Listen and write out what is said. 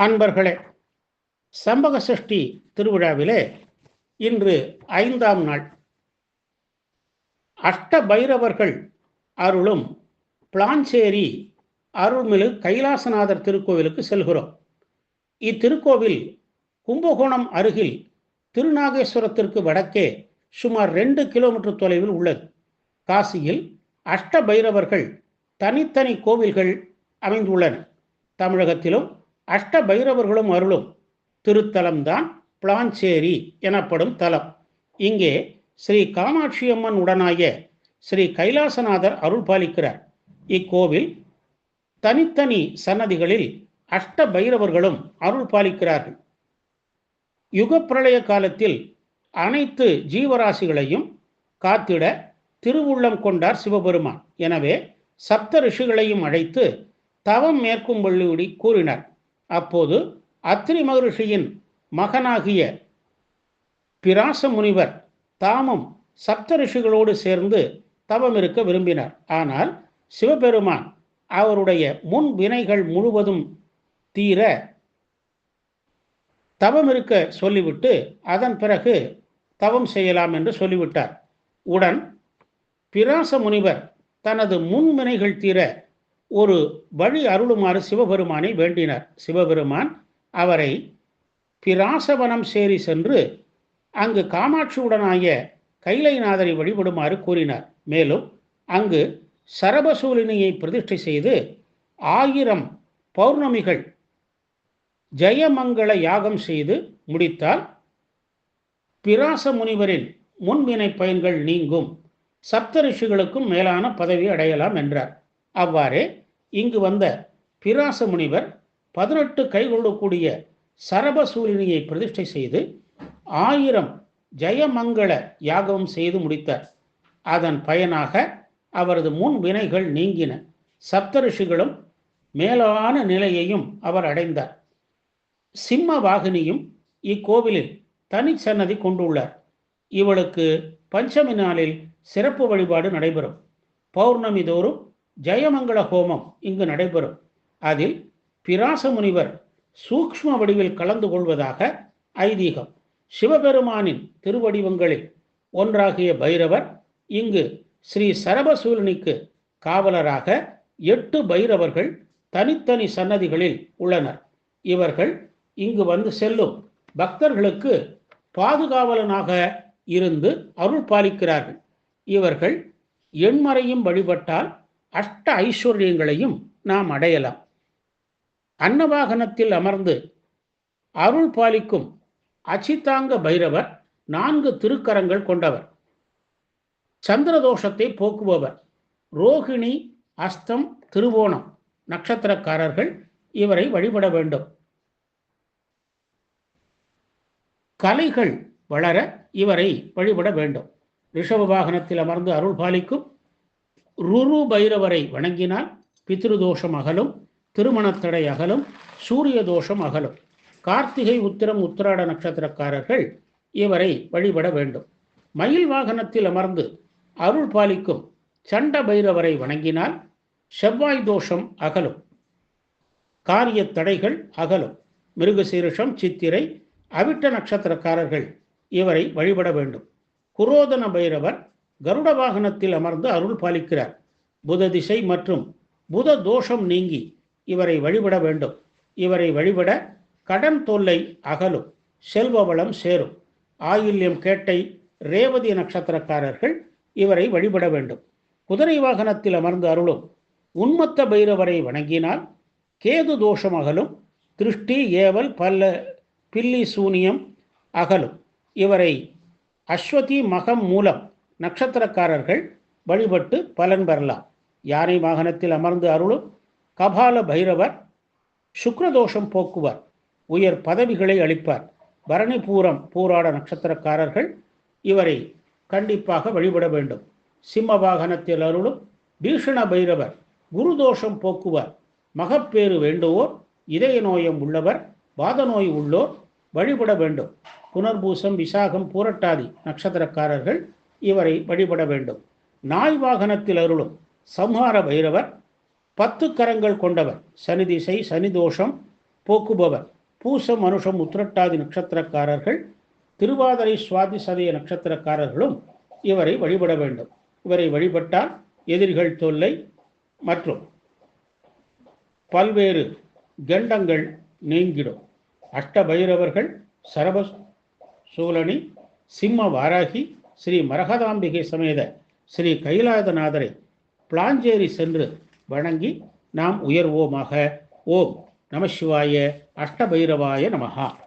அன்பர்களே சம்பக சஷ்டி திருவிழாவிலே இன்று ஐந்தாம் நாள். அஷ்ட பைரவர்கள் அருளும் பிளாஞ்சேரி அருள்மிகு கைலாசநாதர் திருக்கோவிலுக்கு செல்கிறோம். இத்திருக்கோவில் கும்பகோணம் அருகில் திருநாகேஸ்வரத்திற்கு வடக்கே சுமார் ரெண்டு கிலோமீட்டர் தொலைவில் உள்ளது. காசியில் அஷ்ட பைரவர்கள் தனித்தனி கோவில்கள் அமைந்துள்ளன. தமிழகத்திலும் அஷ்ட பைரவர்களும் அருளும். திருத்தலம்தான் பிளாஞ்சேரி எனப்படும் தலம். இங்கே ஸ்ரீ காமாட்சி அம்மன் உடனாய ஸ்ரீ கைலாசநாதர் அருள் பாலிக்கிறார். இக்கோவில் தனித்தனி சன்னதிகளில் அஷ்ட பைரவர்களும் அருள் பாலிக்கிறார்கள். யுகப்பிரளய காலத்தில் அனைத்து ஜீவராசிகளையும் காத்திட திருவுள்ளம் கொண்டார் சிவபெருமான். எனவே சப்த ரிஷிகளையும் அழைத்து தவம் மேற்கும்பள்ளி கூறினார். அப்போது அத்ரி மகரிஷியின் மகனாகிய பிராச முனிவர் தாமும் சப்த ரிஷிகளோடு சேர்ந்து தவம் இருக்க விரும்பினார். ஆனால் சிவபெருமான் அவருடைய முன் வினைகள் முழுவதும் தீர தவம் இருக்க சொல்லிவிட்டு அதன் பிறகு தவம் செய்யலாம் என்று சொல்லிவிட்டார். உடன் பிராச முனிவர் தனது முன்வினைகள் தீர ஒரு வழி அருளுமாறு சிவபெருமானை வேண்டினார். சிவபெருமான் அவரை பிராசவனம் சேரி சென்று அங்கு காமாட்சியுடனாய கைலைநாதரை வழிபடுமாறு கூறினார். மேலும் அங்கு சரபசூலினியை பிரதிஷ்டை செய்து ஆயிரம் பௌர்ணமிகள் ஜெயமங்கள யாகம் செய்து முடித்தால் பிராச முனிவரின் முன்வினை பயன்கள் நீங்கும். சப்தரிஷிகளுக்கும் மேலான பதவி அடையலாம் என்றார். அவ்வாறே இங்கு வந்த பிராச முனிவர் பதினெட்டு கைகொள்ளக்கூடிய சரபசூலினியை பிரதிஷ்டை செய்து ஆயிரம் ஜெயமங்கள யாகம் செய்து முடித்தார். அதன் பயனாக அவரது முன் வினைகள் நீங்கின. சப்தரிஷிகளும் மேலான நிலையையும் அவர் அடைந்தார். சிம்ம வாகினியும் இக்கோவிலில் தனிச்சன்னதி கொண்டுள்ளார். இவளுக்கு பஞ்சமி நாளில் சிறப்பு வழிபாடு நடைபெறும். பௌர்ணமி தோறும் ஜெயமங்கள ஹோமம் இங்கு நடைபெறும். அதில் பிராச முனிவர் சூக்ஷ்ம வடிவில் கலந்து கொள்வதாக ஐதீகம். சிவபெருமானின் திருவடிவங்களில் ஒன்றாகிய பைரவர் இங்கு ஸ்ரீ சரபசூலனிக்கு காவலராக எட்டு பைரவர்கள் தனித்தனி சன்னதிகளில் உள்ளனர். இவர்கள் இங்கு வந்து செல்லும். பக்தர்களுக்கு பாதுகாவலனாக இருந்து அருள் பாலிக்கிறார்கள். இவர்கள் எண்மறையும் வழிபட்டால் அஷ்ட ஐஸ்வர்யங்களையும் நாம் அடையலாம். அன்னவாகனத்தில் அமர்ந்து அருள் பாலிக்கும் அச்சித்தாங்க பைரவர் நான்கு திருக்கரங்கள் கொண்டவர். சந்திரதோஷத்தை போக்குபவர். ரோகிணி அஸ்தம் திருவோணம் நட்சத்திரக்காரர்கள் இவரை வழிபட வேண்டும். கலைகள் வளர இவரை வழிபட வேண்டும். ரிஷப வாகனத்தில் அமர்ந்து அருள் பாலிக்கும் ருரு பைரவரை வணங்கினால் பித்ருதோஷம் அகலும் திருமணத்தடை அகலும் சூரிய தோஷம் அகலும். கார்த்திகை உத்திரம் உத்திராட நட்சத்திரக்காரர்கள் இவரை வழிபட வேண்டும். மயில் வாகனத்தில் அமர்ந்து அருள் பாலிக்கும் சண்ட பைரவரை வணங்கினால் செவ்வாய் தோஷம் அகலும். காரிய தடைகள் அகலும். மிருகசீரிஷம் சித்திரை அவிட்ட நட்சத்திரக்காரர்கள் இவரை வழிபட வேண்டும். குரோதன பைரவர் கருட வாகனத்தில் அமர்ந்து அருள் பாலிக்கிறார். புத திசை மற்றும் புத தோஷம் நீங்கி இவரை வழிபட வேண்டும். இவரை வழிபட கடன் தொல்லை அகலும் செல்வ வளம் சேரும். ஆயில்யம் கேட்டை ரேவதி நட்சத்திரக்காரர்கள் இவரை வழிபட வேண்டும். குதிரை வாகனத்தில் அமர்ந்து அருளும் உன்மத்த பைரவரை வணங்கினால் கேது தோஷம் அகலும் திருஷ்டி ஏவல் பல்ல பில்லி சூனியம் அகலும். இவரை அஸ்வதி மகம் மூலம் நட்சத்திரக்காரர்கள் வழிபட்டு பலன் பெறலாம். யானை வாகனத்தில் அமர்ந்து அருளும் கபால பைரவர் சுக்ரதோஷம் போக்குவர் உயர் பதவிகளை அளிப்பார். பரணி பூரம் பூராட நட்சத்திரக்காரர்கள் இவரை கண்டிப்பாக வழிபட வேண்டும். சிம்ம வாகனத்தில் அருளும் பீஷண பைரவர் குருதோஷம் போக்குவர் மகப்பேறு வேண்டுவோர் இதய நோயம் உள்ளவர் வாத நோய் உள்ளோர் வழிபட வேண்டும். புனர்பூசம் விசாகம் பூரட்டாதி நட்சத்திரக்காரர்கள் இவரை வழிபட வேண்டும். நாய் வாகனத்தில் அருளும் சம்ஹார பைரவர் பத்து கரங்கள் கொண்டவர் சனி திசை சனி தோஷம் போக்குபவர் பூசம் மனுஷம் உத்திரட்டாதி நட்சத்திரக்காரர்கள் திருவாதிரை சுவாதி சதய நட்சத்திரக்காரர்களும் இவரை வழிபட வேண்டும். இவரை வழிபட்டால் எதிரிகள் தொல்லை மற்றும் பல்வேறு கண்டங்கள் நீங்கிடும். அஷ்ட பைரவர்கள் சரப சூலனி சிம்ம வாராகி ஸ்ரீ மரகதாம்பிகை சமேத ஸ்ரீ கைலாயநாதரை பிளாஞ்சேரி சென்று வணங்கி நாம் உயர்வோமாக. ஓம் நமசிவாய அஷ்டபைரவாய நமகா